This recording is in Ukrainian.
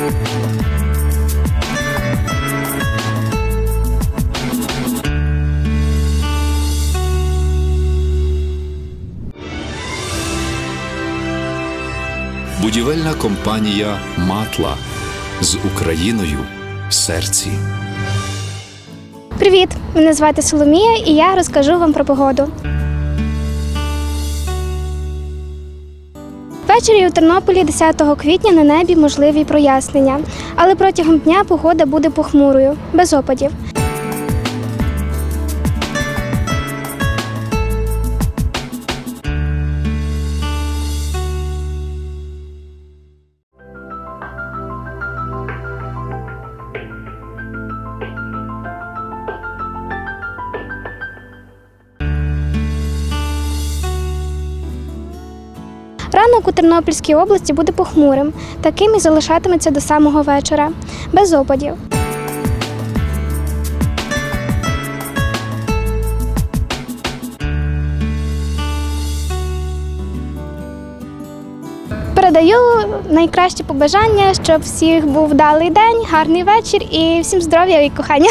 Будівельна компанія Матла з Україною в серці. Привіт! Мене звати Соломія, і я розкажу вам про погоду. Ввечері у Тернополі 10 квітня на небі можливі прояснення, але протягом дня погода буде похмурою, без опадів. Ранок у Тернопільській області буде похмурим, таким і залишатиметься до самого вечора, без опадів. Передаю найкращі побажання, щоб всіх був вдалий день, гарний вечір і всім здоров'я і кохання.